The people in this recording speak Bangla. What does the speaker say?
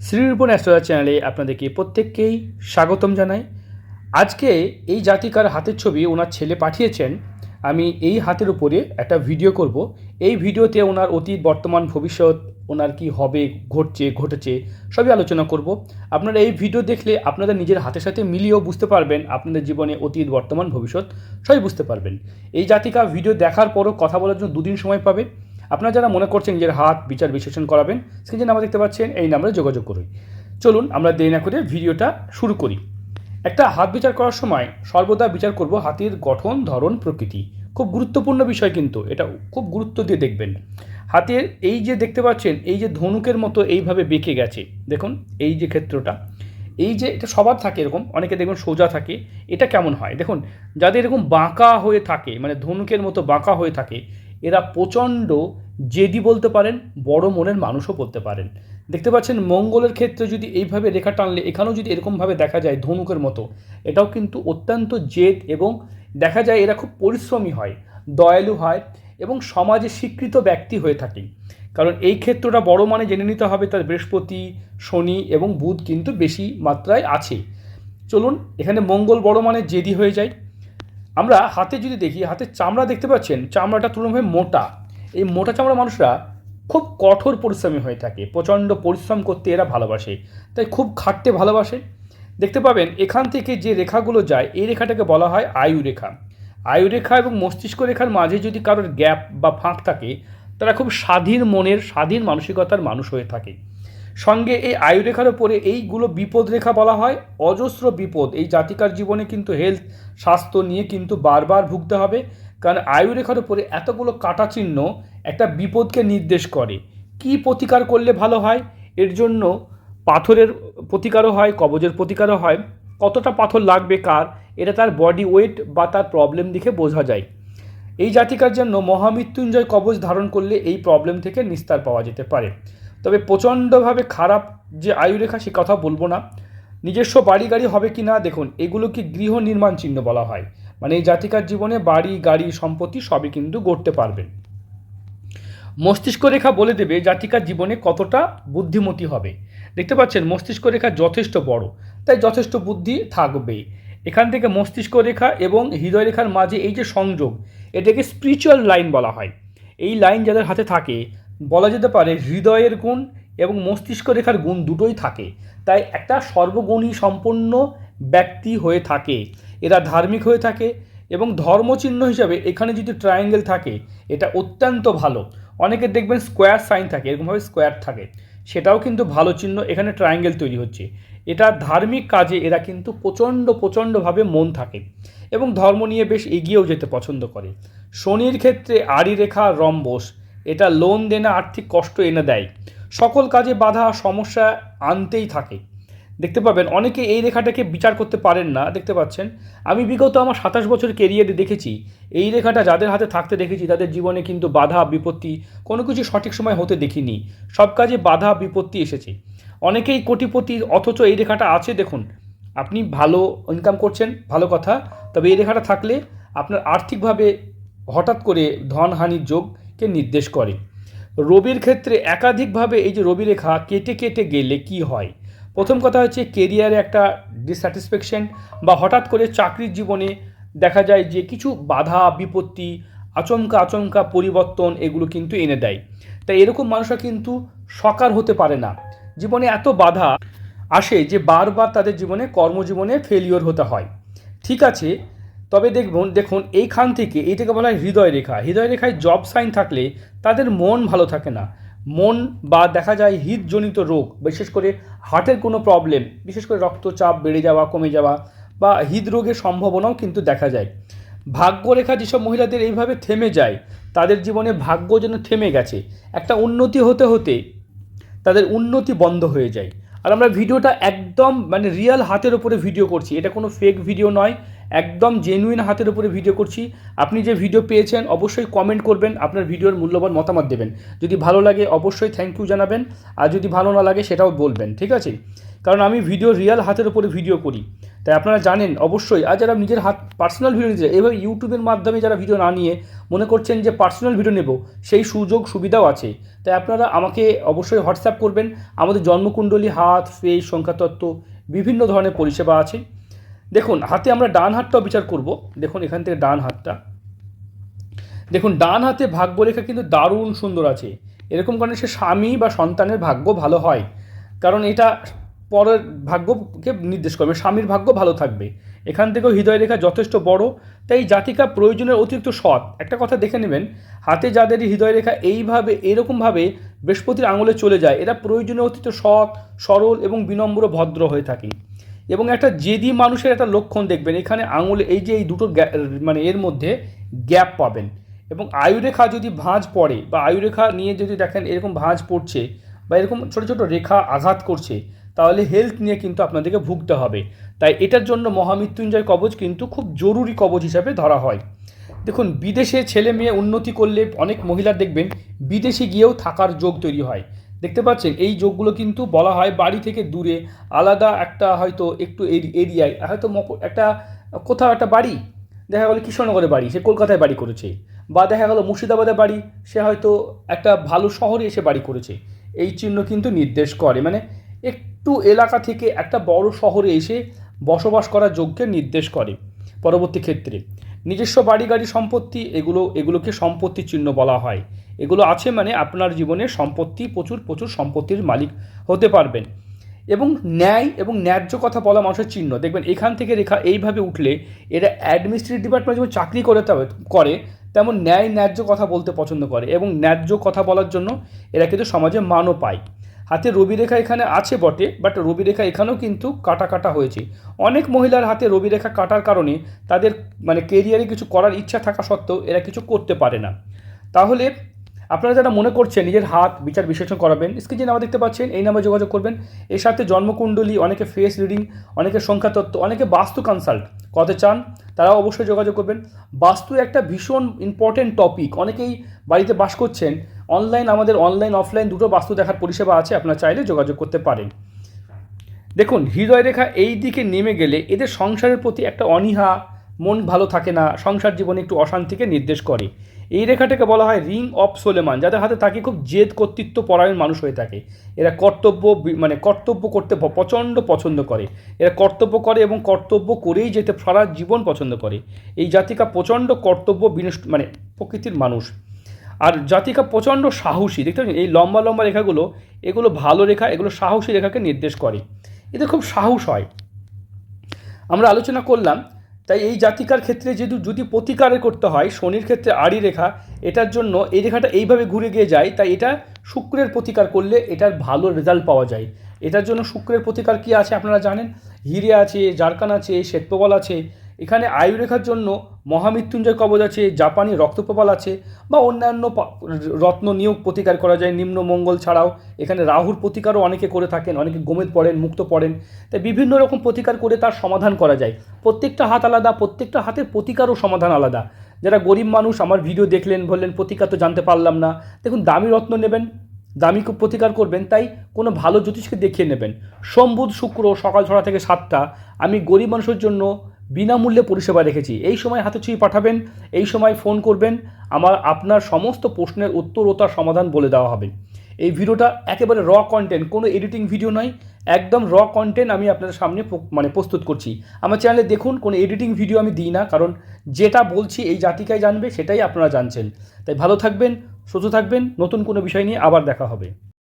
শ্রীরূপন অ্যাস্ট্রোলজার চ্যানেলে আপনাদেরকে প্রত্যেককেই স্বাগতম জানাই। আজকে এই জাতিকার হাতের ছবি ওনার ছেলে পাঠিয়েছেন। আমি এই হাতের উপরে একটা ভিডিও করব। এই ভিডিওতে ওনার অতীত, বর্তমান, ভবিষ্যৎ, ওনার কি হবে, ঘটছে, ঘটেছে, সবই আলোচনা করব। আপনারা এই ভিডিও দেখলে আপনাদের নিজের হাতের সাথে মিলিয়েও বুঝতে পারবেন আপনাদের জীবনে অতীত, বর্তমান, ভবিষ্যৎ, সবই বুঝতে পারবেন। এই জাতিকা ভিডিও দেখার পরও কথা বলার জন্য দুদিন সময় পাবে। আপনারা যারা মনে করছেন নিজের হাত বিচার বিশ্লেষণ করাবেন স্ক্রিনে নাম্বার দেখতে পাচ্ছেন এই নাম্বারে যোগাযোগ করুন। চলুন, আমরা দেরি না করে ভিডিওটা শুরু করি। একটা হাত বিচার করার সময় সর্বদা বিচার করব হাতির গঠন, ধরন, প্রকৃতি। খুব গুরুত্বপূর্ণ বিষয় কিন্তু, এটা খুব গুরুত্ব দিয়ে দেখবেন। হাতের এই যে দেখতে পাচ্ছেন, এই যে ধনুকের মতো এইভাবে বেঁকে গেছে, দেখুন, এই যে ক্ষেত্রটা। এই যে এটা সবার থাকে এরকম, অনেকে দেখুন সোজা থাকে, এটা কেমন হয়? দেখুন, যাদের এরকম বাঁকা হয়ে থাকে মানে ধনুকের মতো বাঁকা হয়ে থাকে, এরা প্রচণ্ড জেদি বলতে পারেন, বড় মনের মানুষও বলতে পারেন। দেখতে পাচ্ছেন, মঙ্গলের ক্ষেত্রে যদি এইভাবে রেখা টানলে, এখানেও যদি এরকমভাবে দেখা যায় ধনুকের মতো, এটাও কিন্তু অত্যন্ত জেদ এবং দেখা যায় এরা খুব পরিশ্রমী হয়, দয়ালু হয় এবং সমাজে স্বীকৃত ব্যক্তি হয়ে থাকে। কারণ এই ক্ষেত্রটা বড় মানে জেনে নিতে হবে, তার বৃহস্পতি, শনি এবং বুধ কিন্তু বেশি মাত্রায় আছে। চলুন, এখানে মঙ্গল বড় মানে জেদি হয়ে যায়। আমরা হাতে যদি দেখি হাতের চামড়া দেখতে পাচ্ছেন, চামড়াটা তুলনাভাবে মোটা। এই মোটা চামড়া মানুষরা খুব কঠোর পরিশ্রমী হয়ে থাকে, প্রচণ্ড পরিশ্রম করতে এরা ভালোবাসে, তাই খুব খাটতে ভালোবাসে। দেখতে পাবেন, এখান থেকে যে রেখাগুলো যায়, এই রেখাটাকে বলা হয় আয়ু রেখা আয়ু রেখা এবং মস্তিষ্ক রেখার মাঝে যদি কারোর গ্যাপ বা ফাঁক থাকে, তারা খুব স্বাধীন মনের, স্বাধীন মানসিকতার মানুষ হয়ে থাকে। সঙ্গে এই আয়ুরেখার ওপরে এইগুলো বিপদ রেখা বলা হয়, অজস্র বিপদ। এই জাতিকার জীবনে কিন্তু হেলথ স্বাস্থ্য নিয়ে কিন্তু বারবার ভুগতে হবে। কারণ আয়ুরেখার ওপরে এতগুলো কাটা চিহ্ন একটা বিপদকে নির্দেশ করে। কি প্রতিকার করলে ভালো হয়? এর জন্য পাথরের প্রতিকারও হয়, কবজের প্রতিকারও হয়। কতটা পাথর লাগবে, কার? এটা তার বডি ওয়েট বা তার প্রবলেম দেখে বোঝা যায়। এই জাতিকার জন্য মহামৃত্যুঞ্জয় কবচ ধারণ করলে এই প্রবলেম থেকে নিস্তার পাওয়া যেতে পারে। তবে প্রচণ্ডভাবে খারাপ যে আয়ুরেখা, সে কথা বলব না। নিজস্ব বাড়ি গাড়ি হবে কি না দেখুন এগুলোকে গৃহ নির্মাণ চিহ্ন বলা হয়। মানে এই জাতিকার জীবনে বাড়ি, গাড়ি, সম্পত্তি সবই কিন্তু গড়তে পারবেন মস্তিষ্ক রেখা বলে দেবে জাতিকার জীবনে কতটা বুদ্ধিমতী হবে। দেখতে পাচ্ছেন, মস্তিষ্ক রেখা যথেষ্ট বড়, তাই যথেষ্ট বুদ্ধি থাকবেই এখান থেকে মস্তিষ্ক রেখা এবং হৃদয় রেখার মাঝে এই যে সংযোগ, এটাকে স্পিরিচুয়াল লাইন বলা হয়। এই লাইন যাদের হাতে থাকে, বলা যেতে পারে হৃদয়ের গুণ এবং মস্তিষ্ক রেখার গুণ দুটোই থাকে। তাই একটা সর্বগুণী সম্পন্ন ব্যক্তি হয়ে থাকে। এরা ধার্মিক হয়ে থাকে এবং ধর্মচিহ্ন হিসাবে এখানে যদি ট্রায়াঙ্গেল থাকে, এটা অত্যন্ত ভালো। অনেকে দেখবেন স্কোয়ার সাইন থাকে, এরকমভাবে স্কোয়ার থাকে। সেটাও কিন্তু ভালো চিহ্ন এখানে ট্রায়াঙ্গেল তৈরি হচ্ছে। এটা ধার্মিক কাজে এরা কিন্তু প্রচণ্ড, প্রচণ্ডভাবে মন থাকে এবং ধর্ম নিয়ে বেশ এগিয়েও যেতে পছন্দ করে। শনির ক্ষেত্রে আড়ি রেখা রম্বস এটা লোন দেনা আর্থিক কষ্ট এনে দেয়। সকল কাজে বাধা, সমস্যা আনতেই থাকে। দেখতে পাবেন। অনেকে এই রেখাটাকে বিচার করতে পারেন না, দেখতে পাচ্ছেন। আমি বিগত আমার সাতাশ বছর কেরিয়ারে দেখেছি, এই রেখাটা যাদের হাতে থাকতে দেখেছি, তাদের জীবনে কিন্তু বাধা, বিপত্তি কোনো কিছু সঠিক সময় হতে দেখিনি। সব কাজে বাধা, বিপত্তি এসেছে। অনেকেই কোটিপতি, অথচ এই রেখাটা আছে, দেখুন। আপনি ভালো ইনকাম করছেন, ভালো কথা, তবে এই রেখাটা থাকলে আপনার আর্থিকভাবে হঠাৎ করে ধনহানির যোগকে নির্দেশ করে। রবির ক্ষেত্রে একাধিকভাবে এই যে রবি রেখা কেটে কেটে গেলে কি হয়? প্রথম কথা হচ্ছে কেরিয়ারে একটা ডিসস্যাটিসফ্যাকশন বা হঠাৎ করে চাকরির জীবনে দেখা যায় যে কিছু বাধা, বিপত্তি, আচমকা আচমকা পরিবর্তন এগুলো কিন্তু এনে দেয়। তাই এরকম মানুষরা কিন্তু সকার হতে পারে না। জীবনে এত বাধা আসে যে বারবার তাদের জীবনে কর্মজীবনে ফেলিওর হতে হয়। ঠিক আছে, তবে দেখুন দেখুন, এইখান থেকে এই থেকে বলা হয় হৃদয় রেখা। হৃদয় রেখায় জব সাইন থাকলে তাদের মন ভালো থাকে না। মন বা দেখা যায় হৃদজনিত রোগ, বিশেষ করে হার্টের কোনো প্রবলেম বিশেষ করে রক্তচাপ বেড়ে যাওয়া, কমে যাওয়া বা হৃদরোগের সম্ভাবনাও কিন্তু দেখা যায়। ভাগ্যরেখা যেসব মহিলাদের এইভাবে থেমে যায়, তাদের জীবনে ভাগ্য যেন থেমে গেছে, একটা উন্নতি হতে হতে তাদের উন্নতি বন্ধ হয়ে যায়। আর আমরা ভিডিওটা একদম মানে রিয়েল হাতের ওপরে ভিডিও করছি, এটা কোনো ফেক ভিডিও নয় একদম জেনুইন হাতের উপরে ভিডিও করছি। আপনি যে ভিডিও পেয়েছেন, অবশ্যই কমেন্ট করবেন, আপনার ভিডিওর মূল্যবান মতামত দেবেন। যদি ভালো লাগে, অবশ্যই থ্যাংক ইউ জানাবেন। আর যদি ভালো না লাগে, সেটাও বলবেন, ঠিক আছে? কারণ আমি ভিডিও রিয়েল হাতের উপরে ভিডিও করি। তাই আপনারা জানেন, অবশ্যই। আর যারা নিজের হাত পার্সোনাল ভিডিও নিতে এভাবে ইউটিউবের মাধ্যমে যারা ভিডিও না নিয়ে মনে করছেন যে পার্সোনাল ভিডিও নেব, সেই সুযোগ সুবিধাও আছে। তাই আপনারা আমাকে অবশ্যই হোয়াটসঅ্যাপ করবেন। আমাদের জন্মকুণ্ডলী, হাত ফেস সংখ্যাতত্ত্ব, বিভিন্ন ধরনের পরিষেবা আছে। দেখুন, হাতে আমরা ডান হাতটাও বিচার করব। দেখুন, এখান থেকে ডান হাতটা। দেখুন, ডান হাতে ভাগ্যরেখা কিন্তু দারুণ সুন্দর আছে। এরকম কারণে সে স্বামী বা সন্তানের ভাগ্য ভালো হয়। কারণ এটা পরের ভাগ্যকে নির্দেশ করবে। স্বামীর ভাগ্য ভালো থাকবে। এখান থেকেও হৃদয় রেখা যথেষ্ট বড়। তাই জাতিকা প্রয়োজনের অতিরিক্ত সৎ। একটা কথা দেখে নেবেন, হাতে যাদের হৃদয় রেখা এইভাবে, এরকমভাবে বৃহস্পতির আঙুলে চলে যায়, এরা প্রয়োজনীয় অতিরিক্ত সৎ, সরল এবং বিনম্র, ভদ্র হয়ে থাকে। এবং একটা জেদি মানুষের একটা লক্ষণ দেখবেন, এখানে আঙুলে, এই যে এই দুটো মানে এর মধ্যে গ্যাপ পাবেন। এবং আয়ুরেখা যদি ভাঁজ পড়ে বা আয়ুরেখা নিয়ে যদি দেখেন এরকম ভাঁজ পড়ছে বা এরকম ছোটো ছোটো রেখা আঘাত করছে, তাহলে হেলথ নিয়ে কিন্তু আপনাদেরকে ভুগতে হবে। তাই এটার জন্য মহামৃত্যুঞ্জয় কবচ কিন্তু খুব জরুরি কবচ হিসাবে ধরা হয়। দেখুন, বিদেশে ছেলে মেয়ে উন্নতি করলে অনেক মহিলা দেখবেন বিদেশে গিয়েও থাকার যোগ তৈরি হয়। দেখতে পাচ্ছেন, এই যোগগুলো কিন্তু বলা হয় বাড়ি থেকে দূরে, আলাদা একটা হয়তো একটু এরি- এরিয়ায় হয়তো একটা কোথাও একটা বাড়ি, দেখা গেলো কৃষ্ণনগরে বাড়ি, সে কলকাতায় বাড়ি করেছে, বা দেখা গেলো মুর্শিদাবাদে বাড়ি, সে হয়তো একটা ভালো শহরে এসে বাড়ি করেছে, এই চিহ্ন কিন্তু নির্দেশ করে মানে একটু এলাকা থেকে একটা বড় শহরে এসে বসবাস করার যোগ্যকে নির্দেশ করে, পরবর্তী ক্ষেত্রে। নিজস্ব বাড়ি, গাড়ি, সম্পত্তি, এগুলো, এগুলোকে সম্পত্তির চিহ্ন বলা হয়। এগুলো আছে মানে আপনার জীবনে সম্পত্তি, প্রচুর প্রচুর সম্পত্তির মালিক হতে পারবেন। এবং ন্যায় এবং ন্যায্য কথা বলা মানুষের চিহ্ন। দেখবেন, এখান থেকে রেখা এইভাবে উঠলে এরা অ্যাডমিনিস্ট্রেটিভ ডিপার্টমেন্ট যেমন চাকরি করে করে, তেমন ন্যায়, ন্যায্য কথা বলতে পছন্দ করে। এবং ন্যায্য কথা বলার জন্য এরা কিন্তু সমাজে মানও পায়। হাতে রবি রেখা এখানে আছে বটে বাট রবি রেখা এখানেও কিন্তু কাটা কাটা হয়েছে। অনেক মহিলার হাতে রবি রেখা কাটার কারণে তাদের মানে কেরিয়ারে কিছু করার ইচ্ছা থাকা সত্ত্বেও এরা কিছু করতে পারে না। তাহলে আপনারা যারা মনে করছেন নিজের হাত বিচার বিশ্লেষণ করাবেন স্ক্রিনে নাম্বার দেখতে পাচ্ছেন, এই নাম্বারে যোগাযোগ করবেন। এর সাথে জন্মকুণ্ডলী, অনেকে ফেস রিডিং অনেকে সংখ্যাতত্ত্ব অনেকে বাস্তু কনসাল্ট করতে চান, তারাও অবশ্যই যোগাযোগ করবেন। বাস্তু একটা ভীষণ ইম্পর্টেন্ট টপিক অনেকেই বাড়িতে বাস করছেন অনলাইন আমাদের অনলাইন অফলাইন দুটো বাস্তু দেখার পরিষেবা আছে, আপনারা চাইলে যোগাযোগ করতে পারেন। দেখুন, হৃদয় রেখা এই দিকে নেমে গেলে এদের সংসারের প্রতি একটা অনীহা, মন ভালো থাকে না, সংসার জীবনে একটু অশান্তিকে নির্দেশ করে। এই রেখাটাকে বলা হয় রিং অফ সোলেমান, যাদের হাতে থাকে খুব জেদ কর্তৃত্ব পরায়ণ মানুষ হয়ে থাকে। এরা কর্তব্য মানে কর্তব্য করতে প্রচণ্ড পছন্দ করে। এরা কর্তব্য করে এবং কর্তব্য করেই যেতে সারা জীবন পছন্দ করে। এই জাতিকা প্রচণ্ড কর্তব্য বিনষ্ট মানে প্রকৃতির মানুষ। আর জাতিকা প্রচণ্ড সাহসী, দেখতে পাচ্ছেন? এই লম্বা লম্বা রেখাগুলো, এগুলো ভালো রেখা, এগুলো সাহসী রেখাকে নির্দেশ করে। এদের খুব সাহস হয়। আমরা আলোচনা করলাম তাই এই জাতিকার ক্ষেত্রে যেহেতু যদি প্রতিকারে করতে হয়, শনির ক্ষেত্রে আড়ি রেখা, এটার জন্য এই রেখাটা এইভাবে ঘুরে গিয়ে যায়, তাই এটা শুক্রের প্রতিকার করলে এটার ভালো রেজাল্ট পাওয়া যায়। এটার জন্য শুক্রের প্রতিকার কি আছে আপনারা জানেন? হিরে আছে, জারকান আছে, শ্বেতপবল আছে এখানে আয়ুরেখার জন্য মহামৃত্যুঞ্জয় কবচ আছে, জাপানি রক্তপ্রবাল আছে বা অন্যান্য রত্ন নিয়োগ প্রতিকার করা যায়, নিম্ন মঙ্গল ছাড়াও। এখানে রাহুর প্রতিকারও অনেকে করে থাকেন, অনেকে গোমেদ পড়েন, মুক্ত পড়েন। তাই বিভিন্ন রকম প্রতিকার করে তার সমাধান করা যায়। প্রত্যেকটা হাত আলাদা, প্রত্যেকটা হাতের প্রতিকারও সমাধান আলাদা। যারা গরিব মানুষ, আমার ভিডিও দেখলেন, বললেন, প্রতিকার তো জানতে পারলাম না। দেখুন, দামি রত্ন নেবেন, দামি প্রতিকার করবেন, তাই কোনো ভালো জ্যোতিষকে দেখিয়ে নেবেন। সোম বুধ শুক্র, সকাল ছটা থেকে সাতটা। আমি গরিব মানুষের জন্য বিনামূল্যে পরিষেবা রেখেছি। এই সময় হাতে ছুঁয়ে পাঠাবেন, এই সময় ফোন করবেন, আমার আপনার সমস্ত প্রশ্নের উত্তর ও তার সমাধান বলে দেওয়া হবে। এই ভিডিওটা একেবারে র কন্টেন্ট কোনো এডিটিং ভিডিও নয়, একদম র কন্টেন্ট আমি আপনাদের সামনে মানে প্রস্তুত করছি। আমার চ্যানেলে দেখুন, কোনো এডিটিং ভিডিও আমি দিই না, কারণ যেটা বলছি এই জাতিকায় জানবে, সেটাই আপনারা জানছেন। তাই ভালো থাকবেন, সুস্থ থাকবেন, নতুন কোনো বিষয় নিয়ে আবার দেখা হবে।